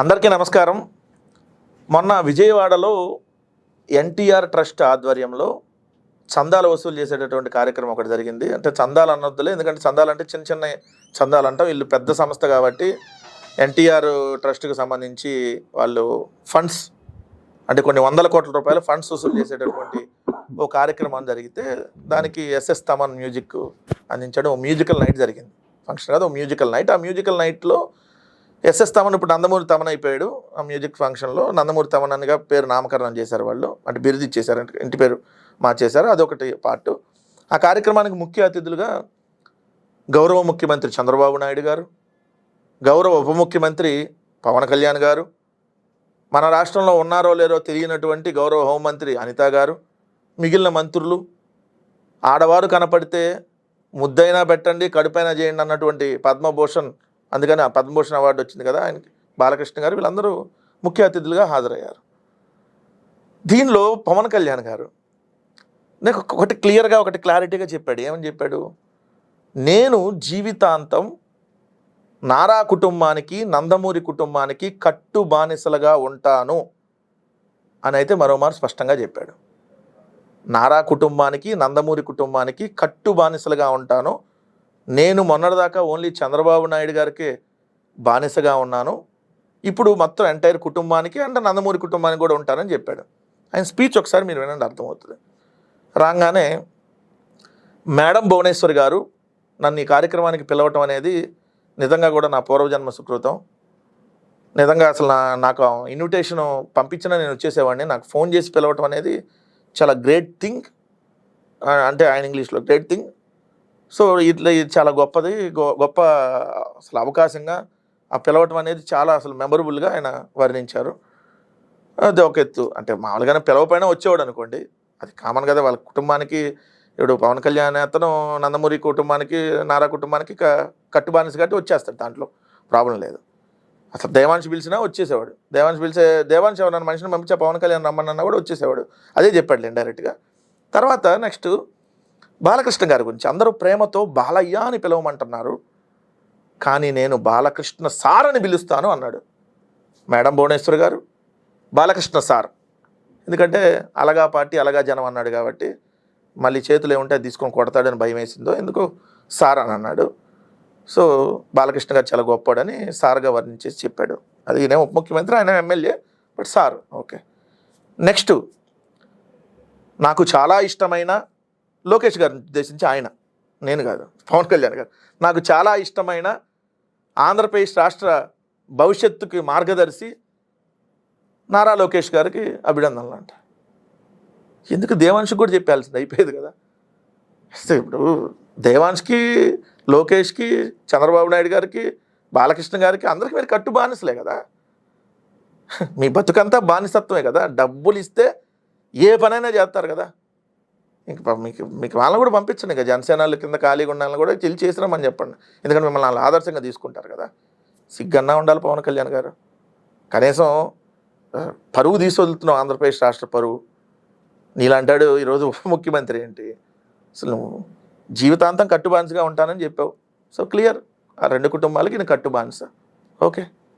అందరికీ నమస్కారం. మొన్న విజయవాడలో ఎన్టీఆర్ ట్రస్ట్ ఆధ్వర్యంలో చందాలు వసూలు చేసేటటువంటి కార్యక్రమం ఒకటి జరిగింది. అంటే చందాలు అన్నొద్దులే ఎందుకంటే చందాలు అంటే చిన్న చిన్న చందాలు అంటాం. వీళ్ళు పెద్ద సంస్థ కాబట్టి ఎన్టీఆర్ ట్రస్ట్కి సంబంధించి వాళ్ళు ఫండ్స్ అంటే కొన్ని వందల కోట్ల రూపాయల ఫండ్స్ వసూలు చేసేటటువంటి ఓ కార్యక్రమం జరిగితే దానికి ఎస్ఎస్ తమన్ మ్యూజిక్ అందించడం. ఓ మ్యూజికల్ నైట్ జరిగింది. ఫంక్షన్ కాదు ఓ మ్యూజికల్ నైట్. ఆ మ్యూజికల్ నైట్లో ఎస్ఎస్ తమన్ ఇప్పుడు నందమూరి తమన్ అయిపోయాడు ఆ మ్యూజిక్ ఫంక్షన్లో. నందమూరి తమన్ అనిగా పేరు నామకరణం చేశారు వాళ్ళు. అంటే బిరుది ఇచ్చేశారు ఇంటి పేరు మార్చేశారు. అదొకటి పార్ట్. ఆ కార్యక్రమానికి ముఖ్య అతిథులుగా గౌరవ ముఖ్యమంత్రి చంద్రబాబు నాయుడు గారు గౌరవ ఉప ముఖ్యమంత్రి పవన్ కళ్యాణ్ గారు మన రాష్ట్రంలో ఉన్నారో లేరో తెలియనటువంటి గౌరవ హోంమంత్రి అనిత గారు మిగిలిన మంత్రులు ఆడవారు కనపడితే ముద్దైనా పెట్టండి కడుపైనా చేయండి అన్నటువంటి పద్మభూషణ్ అందుకని ఆ పద్మభూషణ్ అవార్డు వచ్చింది కదా ఆయనకి. బాలకృష్ణ గారు వీళ్ళందరూ ముఖ్య అతిథులుగా హాజరయ్యారు. దీనిలో పవన్ కళ్యాణ్ గారు నాకు ఒకటి క్లియర్గా ఒకటి క్లారిటీగా చెప్పాడు. ఏమని చెప్పాడు? నేను జీవితాంతం నారా కుటుంబానికి నందమూరి కుటుంబానికి కట్టు బానిసలుగా ఉంటాను అని అయితే మరోమారు స్పష్టంగా చెప్పాడు. నారా కుటుంబానికి నందమూరి కుటుంబానికి కట్టు బానిసలుగా ఉంటాను. నేను మొన్నటిదాకా ఓన్లీ చంద్రబాబు నాయుడు గారికి బానిసగా ఉన్నాను. ఇప్పుడు మొత్తం ఎంటైర్ కుటుంబానికి అండ్ నందమూరి కుటుంబానికి కూడా ఉంటానని చెప్పాడు. ఆయన స్పీచ్ ఒకసారి మీరు వినండి అర్థమవుతుంది. రాగానే మేడం భువనేశ్వర్ గారు నన్ను ఈ కార్యక్రమానికి పిలవటం అనేది నిజంగా కూడా నా పూర్వజన్మ సుకృతం. నిజంగా అసలు నా నాకు ఇన్విటేషన్ పంపించిన నేను వచ్చేసేవాడిని. నాకు ఫోన్ చేసి పిలవటం అనేది చాలా గ్రేట్ థింగ్. అంటే ఆయన ఇంగ్లీష్లో గ్రేట్ థింగ్. సో ఇట్లా ఇది చాలా గొప్పది. గొ- గొప్ప అసలు అవకాశంగా ఆ పిలవటం అనేది చాలా అసలు మెమరబుల్గా ఆయన వర్ణించారు. అది ఒక ఎత్తు. అంటే మామూలుగానే పిలవపైన వచ్చేవాడు అనుకోండి. అది కామన్ కదా వాళ్ళ కుటుంబానికి ఇప్పుడు పవన్ కళ్యాణ్ అతను నందమూరి కుటుంబానికి నారా కుటుంబానికి క- కట్టుబానిస కాబట్టి వచ్చేస్తాడు దాంట్లో. ప్రాబ్లం లేదు. అసలు దేవాంశ్ పిలిచినా వచ్చేసేవాడు. దేవాంశ్ పిలిచే దేవాంశ్ ఎవరన్నా మనిషిని పంపించా పవన్ కళ్యాణ్ రమ్మన్నా కూడా వచ్చేసేవాడు. అదే చెప్పాడు ఇండైరెక్ట్గా తర్వాత నెక్స్ట్ బాలకృష్ణ గారి గురించి. అందరూ ప్రేమతో బాలయ్య అని పిలవమంటున్నారు. కానీ నేను బాలకృష్ణ సార్ అని పిలుస్తాను అన్నాడు. మేడం భువనేశ్వర్ గారు బాలకృష్ణ సార్. ఎందుకంటే అలగా పార్టీ అలగా జనం అన్నాడు కాబట్టి మళ్ళీ చేతులు ఏముంటే అది తీసుకొని కొడతాడని భయం వేసిందో ఎందుకు సార్ అని అన్నాడు. సో బాలకృష్ణ గారు చాలా గొప్పడని సార్గా వర్ణించేసి చెప్పాడు. అది ఈయన ఉప ముఖ్యమంత్రి ఆయన MLA but sir okay. Next నాకు చాలా ఇష్టమైన లోకేష్ గారిని ఉద్దేశించి ఆయన. నేను కాదు. పవన్ కళ్యాణ్ గారు. నాకు చాలా ఇష్టమైన ఆంధ్రప్రదేశ్ రాష్ట్ర భవిష్యత్తుకి మార్గదర్శి నారా లోకేష్ గారికి అభినందనలు అంట. ఎందుకు దేవాంష్కి కూడా చెప్పాల్సింది? అయిపోయేది కదా. ఇప్పుడు దేవాంష్కి లోకేష్కి చంద్రబాబు నాయుడు గారికి బాలకృష్ణ గారికి అందరికి మీరు కట్టు బానిసలే కదా. మీ బతుకంతా బానిసత్వమే కదా. డబ్బులు ఇస్తే ఏ పనైనా చేస్తారు కదా. ఇంక మీకు మీకు వాళ్ళని కూడా పంపించండి ఇక జనసేనలు కింద ఖాళీగా ఉండాలని కూడా చెల్లి చేసినామని చెప్పండి. ఎందుకంటే మిమ్మల్ని వాళ్ళు ఆదర్శంగా తీసుకుంటారు కదా. సిగ్గన్నా ఉండాలి పవన్ కళ్యాణ్ గారు. కనీసం పరువు తీసి ఆంధ్రప్రదేశ్ రాష్ట్ర పరువు. నీలాంటాడు ఈరోజు ఉప ముఖ్యమంత్రి ఏంటి? అసలు నువ్వు జీవితాంతం కట్టుబాన్స్గా ఉంటానని చెప్పావు. సో క్లియర్ ఆ రెండు కుటుంబాలకి నేను కట్టుబానిస. ఓకే.